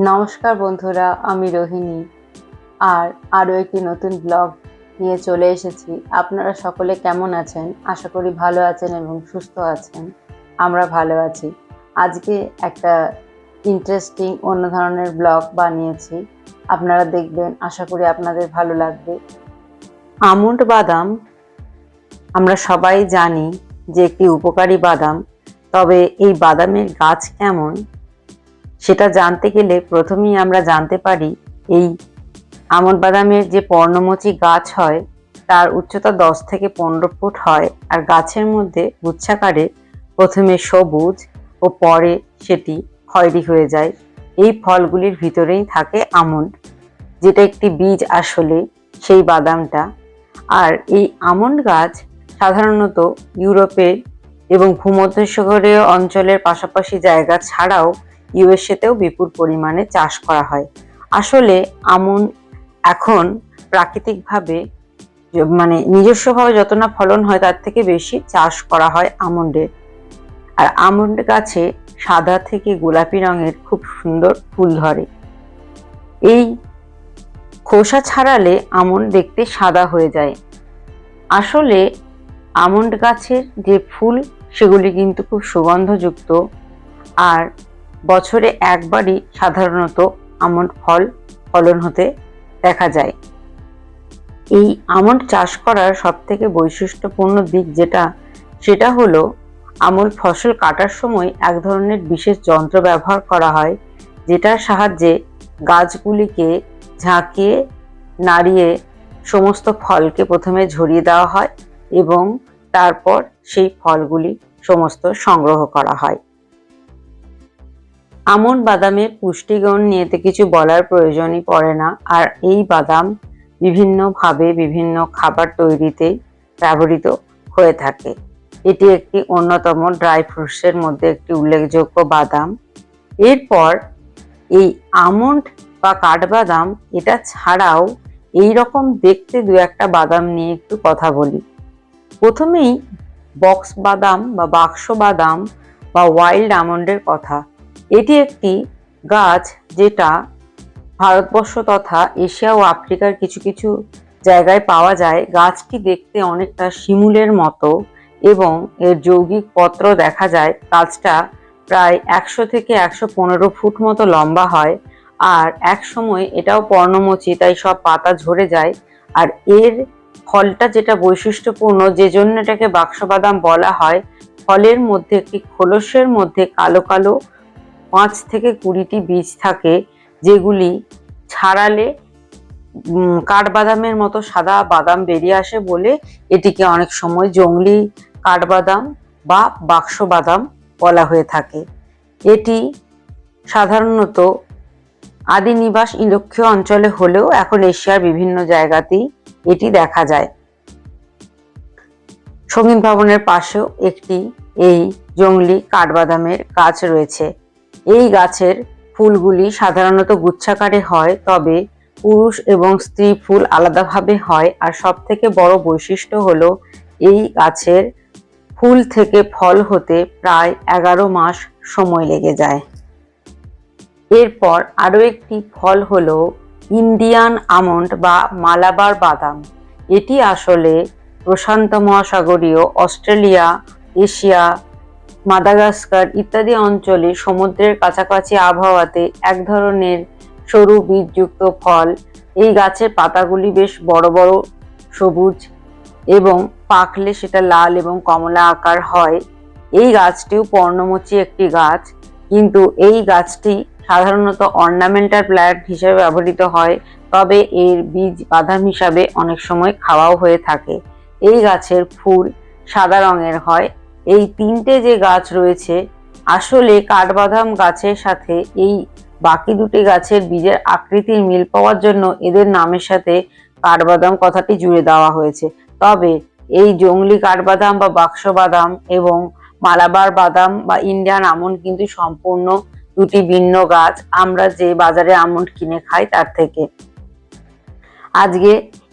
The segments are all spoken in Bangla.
নমস্কার বন্ধুরা, আমি রোহিণী। আর আরও একটি নতুন ব্লগ নিয়ে চলে এসেছি। আপনারা সকলে কেমন আছেন? আশা করি ভালো আছেন এবং সুস্থ আছেন। আমরা ভালো আছি। আজকে একটা ইন্টারেস্টিং অন্য ধরনের ব্লগ বানিয়েছি। আপনারা দেখবেন, আশা করি আপনাদের ভালো লাগবে। আমন্ড বাদাম, আমরা সবাই জানি যে একটি উপকারী বাদাম। তবে এই বাদামের গাছ কেমন? সেটা জানতে গেলে প্রথমেই আমরা জানতে পারি এই আমন্ড বাদামের যে পর্ণমোচী গাছ হয়, তার উচ্চতা দশ থেকে পনেরো ফুট হয় আর গাছের মধ্যে গুচ্ছাকারে প্রথমে সবুজ ও পরে সেটি খয়েরি হয়ে যায়। এই ফলগুলির ভিতরেই থাকে আমন্ড যেটা একটি বীজ আসলে সেই বাদামটা। আর এই আমন্ড গাছ সাধারণত ইউরোপের এবং ভূমধ্যসাগরীয় অঞ্চলের পাশাপাশি জায়গা ছাড়াও ইউএসএতেও বিপুল পরিমাণে চাষ করা হয়। আসলে আমন এখন প্রাকৃতিকভাবে মানে নিজস্বভাবে যত না ফলন হয় তার থেকে বেশি চাষ করা হয় আমন্ডের আর আমন্ড গাছে সাদা থেকে গোলাপি রঙের খুব সুন্দর ফুল ধরে। এই খোসা ছাড়ালে আমন্ড দেখতে সাদা হয়ে যায়। আসলে আমন্ড গাছের যে ফুল সেগুলি কিন্তু খুব সুগন্ধযুক্ত। আর বছরে একবারই সাধারণত আমন্ড ফল ফলন হতে দেখা যায়। এই আমন্ড চাষ করার সব থেকে বৈশিষ্ট্যপূর্ণ দিক যেটা, সেটা হলো আমল ফসল কাটার সময় এক ধরনের বিশেষ যন্ত্র ব্যবহার করা হয়, যেটার সাহায্যে গাছগুলিকে ঝাঁকিয়ে নাড়িয়ে সমস্ত ফলকে প্রথমে ঝরিয়ে দেওয়া হয় এবং তারপর সেই ফলগুলি সমস্ত সংগ্রহ করা হয়। আমন বাদামের পুষ্টিগুণ নিয়ে তো কিছু বলার প্রয়োজনই পড়ে না। আর এই বাদাম বিভিন্নভাবে বিভিন্ন খাবার তৈরিতে ব্যবহৃত হয়ে থাকে। এটি একটি অন্যতম ড্রাই ফ্রুটসের মধ্যে একটি উল্লেখযোগ্য বাদাম। এরপর এই আমন্ড বা কাঠবাদাম, এটা ছাড়াও এই রকম দেখতে দু একটা বাদাম নিয়ে একটু কথা বলি। প্রথমেই বক্স বাদাম বা বাক্স বাদাম বা ওয়াইল্ড আমন্ডের কথা। এটি একটি গাছ যেটা ভারতবর্ষ তথা এশিয়া ও আফ্রিকার কিছু কিছু জায়গায় পাওয়া যায়। গাছটি দেখতে অনেকটা শিমুলের মতো এবং এর যৌগিক পত্র দেখা যায়। গাছটা প্রায় একশো থেকে একশো পনেরো ফুট মতো লম্বা হয় আর এক সময় এটাও পর্ণমোচী, তাই সব পাতা ঝরে যায়। আর এর ফলটা যেটা বৈশিষ্ট্যপূর্ণ, যে জন্য এটাকে বাক্স বাদাম বলা হয়, ফলের মধ্যে একটি খোলসের মধ্যে কালো কালো পাঁচ থেকে কুড়িটি বীজ থাকে যেগুলি ছাড়ালে কাঠবাদামের মতো সাদা বাদাম বেরিয়ে আসে বলে এটিকে অনেক সময় জংলি কাঠবাদাম বা বাক্স বাদাম বলা হয়ে থাকে। এটি সাধারণত আদি নিবাস ইলক্ষীয় অঞ্চলে হলেও এখন এশিয়ার বিভিন্ন জায়গাতেই এটি দেখা যায়। সংগীত ভবনের পাশেও একটি এই জংলি কাঠবাদামের গাছ রয়েছে। এই গাছের ফুলগুলি সাধারণত গুচ্ছাকারে হয়, তবে পুরুষ এবং স্ত্রী ফুল আলাদাভাবে হয়। আর সব থেকে বড় বৈশিষ্ট্য হলো এই গাছের ফুল থেকে ফল হতে প্রায় এগারো মাস সময় লেগে যায়। এরপর আরও একটি ফল হলো ইন্ডিয়ান আমন্ড বা মালাবার বাদাম। এটি আসলে প্রশান্ত মহাসাগরীয় অস্ট্রেলিয়া, এশিয়া মাদাগাস্কার ইত্যাদি অঞ্চলে সমুদ্রের কাছাকাছি আবহাওয়াতে এক ধরনের সরু বীজযুক্ত ফল। এই গাছের পাতাগুলি বেশ বড় বড়, সবুজ এবং পাকলে সেটা লাল এবং কমলা আকার হয়। এই গাছটিও পর্ণমোচী একটি গাছ, কিন্তু এই গাছটি সাধারণত অর্নামেন্টাল প্ল্যান্ট হিসেবে ব্যবহৃত হয়, তবে এর বীজ বাদাম হিসাবে অনেক সময় খাওয়াও হয়ে থাকে। এই গাছের ফুল সাদা রঙের হয় এই তিনটে যে গাছ রয়েছে, আসলে কাঠবাদাম গাছের সাথে এই বাকি দুটি গাছের বীজের আকৃতির মিল পাওয়ার জন্য এদের নামের সাথে কাঠবাদাম কথাটি জুড়ে দেওয়া হয়েছে। তবে এই জংলি কাঠবাদাম বা বাক্স বাদাম এবং মালাবার বাদাম বা ইন্ডিয়ান আমন্ড কিন্তু সম্পূর্ণ দুটি ভিন্ন গাছ। আমরা যে বাজারে আমন্ড কিনে খাই তার থেকে। আজকে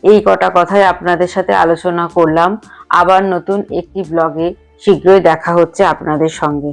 এই কটা কথাই আপনাদের সাথে আলোচনা করলাম। আবার নতুন একটি ব্লগে শীঘ্রই দেখা হচ্ছে আপনাদের সঙ্গে।